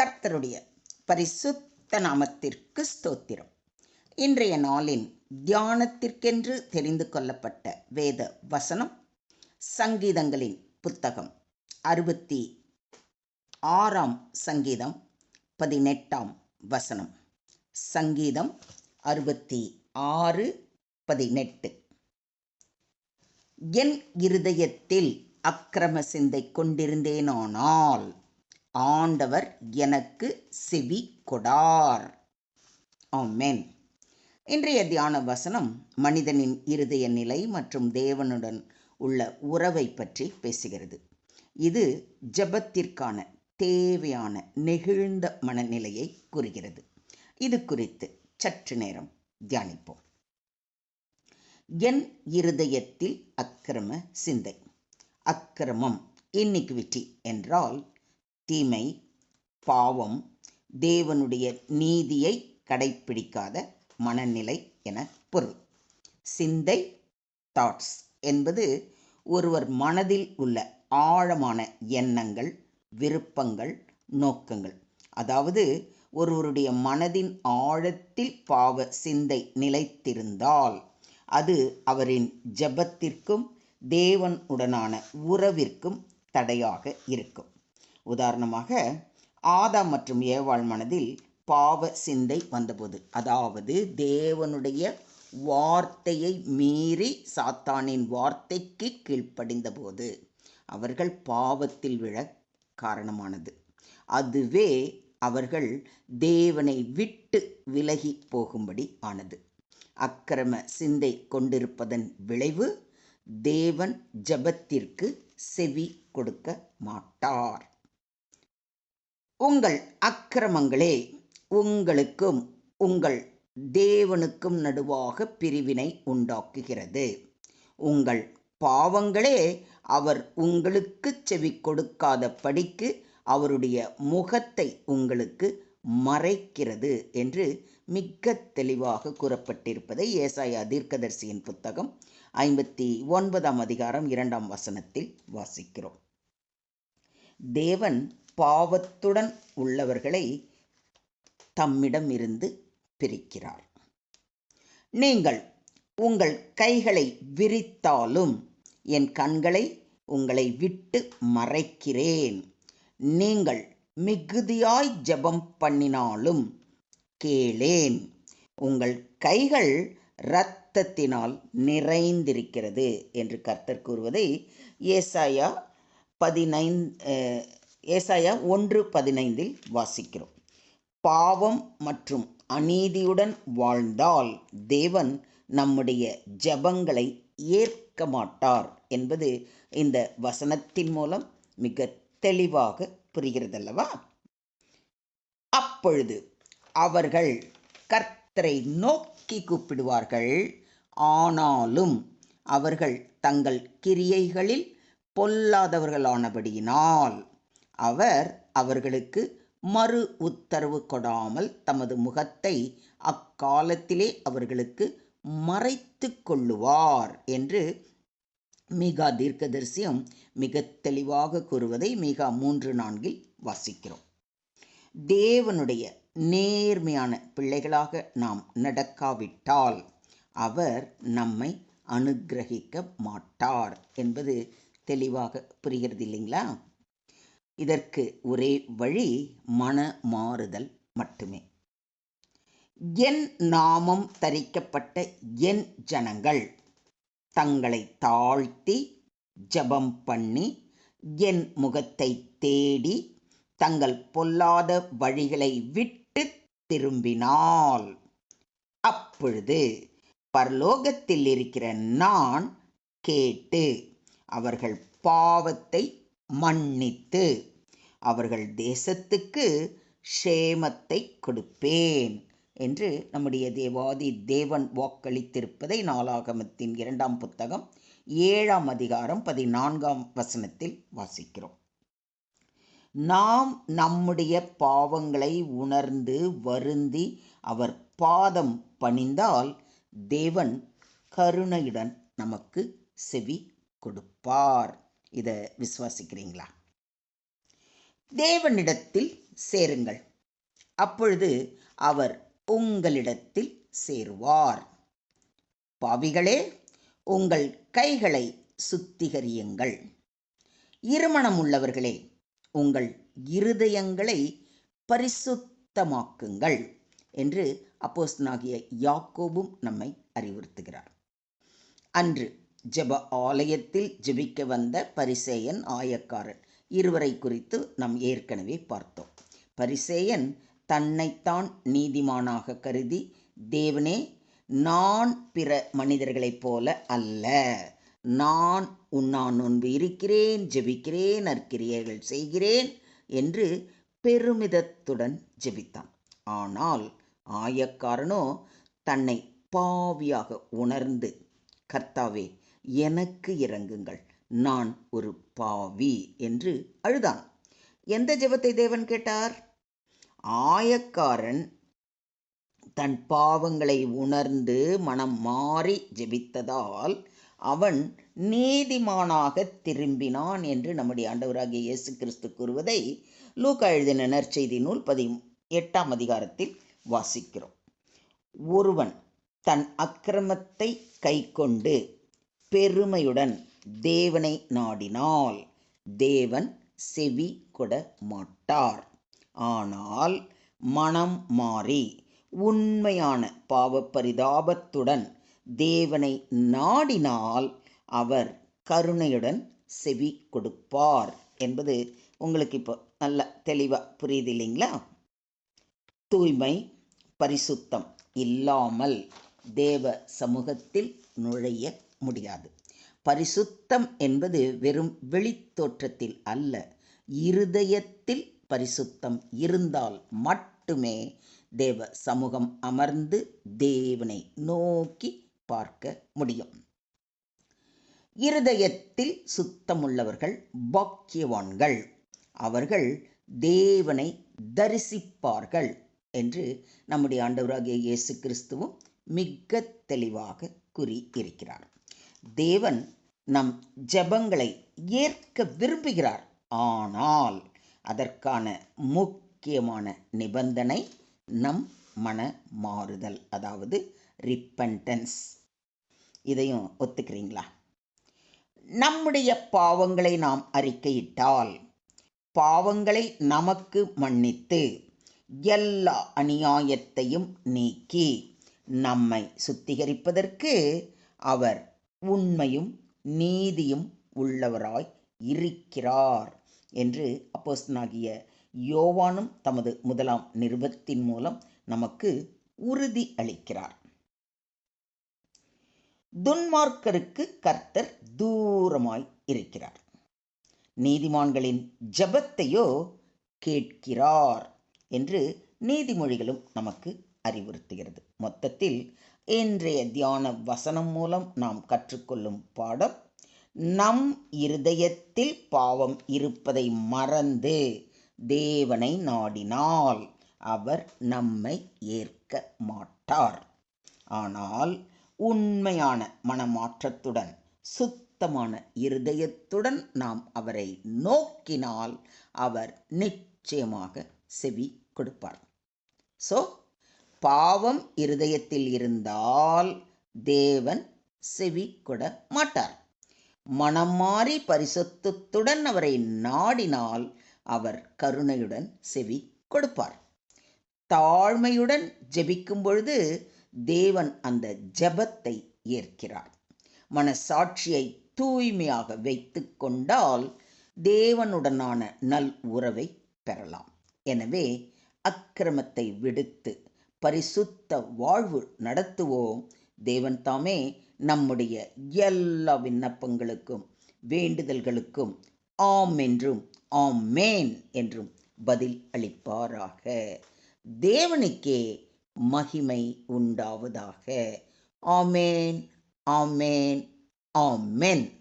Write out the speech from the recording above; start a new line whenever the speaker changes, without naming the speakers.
கர்த்தருடைய பரிசுத்த நாமத்திற்கு ஸ்தோத்திரம். இன்றைய நாளின் தியானத்திற்கென்று தெரிந்து கொள்ளப்பட்ட வேத வசனம் சங்கீதங்களின் புத்தகம். அறுபத்தி ஆறாம் சங்கீதம் பதினெட்டாம் வசனம். சங்கீதம் அறுபத்தி ஆறு பதினெட்டு. என் இருதயத்தில் அக்கிரம சிந்தை கொண்டிருந்தேனானால் ஆண்டவர் எனக்கு செவி கொடார். ஆமேன். இன்றைய தியான வசனம் மனிதனின் இருதய நிலை மற்றும் தேவனுடன் உள்ள உறவை பற்றி பேசுகிறது. இது ஜபத்திற்கான தேவையான நெகிழ்ந்த மனநிலையை கூறுகிறது இது குறித்து சற்று நேரம் தியானிப்போம். என் இருதயத்தில் அக்கிரம சிந்தை. அக்கிரமம் இன்னிக்விட்டி என்றால் தீமை பாவம் தேவனுடைய நீதியை கடைப்பிடிக்காத மனநிலை என பொருள். சிந்தை தாட்ஸ் என்பது ஒருவர் மனதில் உள்ள ஆழமான எண்ணங்கள் விருப்பங்கள் நோக்கங்கள். அதாவது ஒருவருடைய மனதின் ஆழத்தில் பாவ சிந்தை நிலைத்திருந்தால் அது அவரின் ஜபத்திற்கும் தேவன் உடனான உறவிற்கும் தடையாக இருக்கும். உதாரணமாக ஆதாம் மற்றும் ஏவாள் மனதில் பாவ சிந்தை வந்தபோது அதாவது தேவனுடைய வார்த்தையை மீறி சாத்தானின் வார்த்தைக்கு கீழ்ப்படிந்தபோது அவர்கள் பாவத்தில் விழ காரணமானது. அதுவே அவர்கள் தேவனை விட்டு விலகி போகும்படி ஆனது. அக்கிரம சிந்தை கொண்டிருப்பதன் விளைவு தேவன் ஜபத்திற்கு செவி கொடுக்க மாட்டார். உங்கள் அக்கிரமங்களே உங்களுக்கும் உங்கள் தேவனுக்கும் நடுவாக பிரிவினை உண்டாக்குகிறது. உங்கள் பாவங்களே அவர் உங்களுக்கு செவி கொடுக்காத படிக்கு அவருடைய முகத்தை உங்களுக்கு மறைக்கிறது என்று மிக தெளிவாக கூறப்பட்டிருப்பதை ஏசாயா தீர்க்கதரிசியின் புத்தகம் ஐம்பத்தி ஒன்பதாம் அதிகாரம் இரண்டாம் வசனத்தில் வாசிக்கிறோம். தேவன் பாவத்துடன் உள்ளவர்களை தம்மிடம் இருந்து பிரிக்கிறார். நீங்கள் உங்கள் கைகளை விரித்தாலும் என் கண்களை உங்களை விட்டு மறைக்கிறேன். நீங்கள் மிகுதியாய் ஜெபம் பண்ணினாலும் கேளேன். உங்கள் கைகள் இரத்தத்தினால் நிறைந்திருக்கிறது என்று கர்த்தர் கூறுவதை ஏசாயா பதினைந்து ஏசாயா ஒன்று பதினைந்தில் வாசிக்கிறோம். பாவம் மற்றும் அநீதியுடன் வாழ்ந்தால் தேவன் நம்முடைய ஜபங்களை ஏற்க மாட்டார் என்பது இந்த வசனத்தின் மூலம் மிக தெளிவாக புரிகிறதல்லவா? அப்பொழுது அவர்கள் கர்த்தரை நோக்கி கூப்பிடுவார்கள். ஆனாலும் அவர்கள் தங்கள் கிரியைகளில் பொல்லாதவர்களானபடியினால் அவர் அவர்களுக்கு மறு உத்தரவு கொடாமல் தமது முகத்தை அக்காலத்திலே அவர்களுக்கு மறைத்து கொள்ளுவார் என்று மீகா தீர்க்கதரிசியம் மிக தெளிவாக கூறுவதை மீகா மூன்று நான்கில் வாசிக்கிறோம். தேவனுடைய நேர்மையான பிள்ளைகளாக நாம் நடக்காவிட்டால் அவர் நம்மை அனுகிரகிக்க மாட்டார் என்பது தெளிவாக புரிகிறது இல்லைங்களா இதற்கு ஒரே வழி மன மாறுதல் மட்டுமே. என் நாமம் தரிக்கப்பட்ட என் ஜனங்கள் தங்களை தாழ்த்தி ஜபம் பண்ணி என் முகத்தை தேடி தங்கள் பொல்லாத வழிகளை விட்டு திரும்பினால் அப்பொழுது பரலோகத்தில் இருக்கிற நான் கேட்டு அவர்கள் பாவத்தை மன்னித்து அவர்கள் தேசத்துக்கு ஷேமத்தை கொடுப்பேன் என்று நம்முடைய தேவாதி தேவன் வாக்களித்திருப்பதை நாளாகமத்தின் இரண்டாம் புத்தகம் ஏழாம் அதிகாரம் பதினான்காம் வசனத்தில் வாசிக்கிறோம். நாம் நம்முடைய பாவங்களை உணர்ந்து வருந்தி அவர் பாதம் பணிந்தால் தேவன் கருணையுடன் நமக்கு செவி கொடுப்பார். இதை விசுவாசிக்கிறீங்களா? தேவனிடத்தில் சேருங்கள். அப்பொழுது அவர் உங்களிடத்தில் சேருவார். பாவிகளே உங்கள் கைகளை சுத்திகரியுங்கள். இருமணம் உள்ளவர்களே உங்கள் இருதயங்களை பரிசுத்தமாக்குங்கள் என்று அப்போஸ்தனாகிய யாக்கோபும் நம்மை அறிவுறுத்துகிறார். அன்று ஜெப ஆலயத்தில் ஜெபிக்க வந்த பரிசேயன் ஆயக்காரன். இருவரை குறித்து நாம் ஏற்கனவே பார்த்தோம். பரிசேயன் தன்னைத்தான் நீதிமானாக கருதி தேவனே நான் பிற மனிதர்களைப் போல அல்ல. நான் உண்ணா நோன்பு இருக்கிறேன் ஜெபிக்கிறேன் நற்கிரியைகள் செய்கிறேன் என்று பெருமிதத்துடன் ஜெபித்தான். ஆனால் ஆயக்காரனோ தன்னை பாவியாக உணர்ந்து கர்த்தாவே எனக்கு இறங்குங்கள் நான் ஒரு பாவி என்று அழுதான். எந்த ஜெபத்தை தேவன் கேட்டார்? ஆயக்காரன் தன் பாவங்களை உணர்ந்து மனம் மாறி ஜெபித்ததால் அவன் நீதிமானாக திரும்பினான் என்று நம்முடைய ஆண்டவராகிய இயேசு கிறிஸ்து கூறுவதை லூக்கா எழுதின நற்செய்தி நூல் பதி எட்டாம் அதிகாரத்தில் வாசிக்கிறோம். ஒருவன் தன் அக்கிரமத்தை கைக்கொண்டு பெருமையுடன் தேவனை நாடினால் தேவன் செவி கொட மாட்டார். ஆனால் மனம் மாறி உண்மையான பாவ பரிதாபத்துடன் தேவனை நாடினால் அவர் கருணையுடன் செவி கொடுப்பார் என்பது உங்களுக்கு இப்போ நல்ல தெளிவாக புரியுது இல்லைங்களா? தூய்மை பரிசுத்தம் இல்லாமல் தேவ சமூகத்தில் நுழைய முடியாது. பரிசுத்தம் என்பது வெறும் வெளித்தோற்றத்தில் அல்ல இருதயத்தில் பரிசுத்தம் இருந்தால் மட்டுமே தேவ சமூகம் அமர்ந்து தேவனை நோக்கி பார்க்க முடியும். இருதயத்தில் சுத்தமுள்ளவர்கள் பாக்கியவான்கள். அவர்கள் தேவனை தரிசிப்பார்கள் என்று நம்முடைய ஆண்டவராகிய இயேசு கிறிஸ்துவும் மிக தெளிவாக கூறி இருக்கிறார் தேவன் நம் ஜெபங்களை ஏற்க விரும்புகிறார். ஆனால் அதற்கான முக்கியமான நிபந்தனை நம் மன மாறுதல் அதாவது ரிப்பன்டன்ஸ் இதையும் ஒத்துக்கிறீங்களா? நம்முடைய பாவங்களை நாம் அறிக்கையிட்டால் பாவங்களை நமக்கு மன்னித்து எல்லா அநியாயத்தையும் நீக்கி நம்மை சுத்திகரிப்பதற்கு அவர் உண்மையும் நீதியும் உள்ளவராய் இருக்கிறார் என்று அப்போஸ்தனாகிய யோவானும் தமது முதலாம் நிருபத்தின் மூலம் நமக்கு உறுதி அளிக்கிறார். துன்மார்க்கருக்கு கர்த்தர் தூரமாய் இருக்கிறார். நீதிமான்களின் ஜபத்தையோ கேட்கிறார் என்று நீதிமொழிகளும் நமக்கு அறிவுறுத்துகிறது. மொத்தத்தில் இன்றைய தியான வசனம் மூலம் நாம் கற்றுக்கொள்ளும் பாடம் நம் இருதயத்தில் பாவம் இருப்பதை மறந்து தேவனை நாடினால் அவர் நம்மை ஏற்க மாட்டார். ஆனால் உண்மையான மனமாற்றத்துடன் சுத்தமான இருதயத்துடன் நாம் அவரை நோக்கினால் அவர் நிச்சயமாக செவி கொடுப்பார். ஸோ பாவம் இருதயத்தில் இருந்தால் தேவன் செவி கொட மாட்டார். மனம் மாறி பரிசுத்தத்துடன் அவரை நாடினால் அவர் கருணையுடன் செவி கொடுப்பார். தாழ்மையுடன் ஜெபிக்கும் பொழுது தேவன் அந்த ஜெபத்தை ஏற்கிறார். மனசாட்சியை தூய்மையாக வைத்து கொண்டால் தேவனுடனான நல் உறவை பெறலாம். எனவே அக்கிரமத்தை விடுத்து பரிசுத்த வாழ்வு நடத்துவோம். தேவன் தாமே நம்முடைய எல்லா விண்ணப்பங்களுக்கும் வேண்டுதல்களுக்கும் ஆம் என்றும் ஆம் மேன் என்றும் பதில் அளிப்பாராக. தேவனுக்கே மகிமை உண்டாவதாக. ஆமேன் ஆமேன் ஆமென்.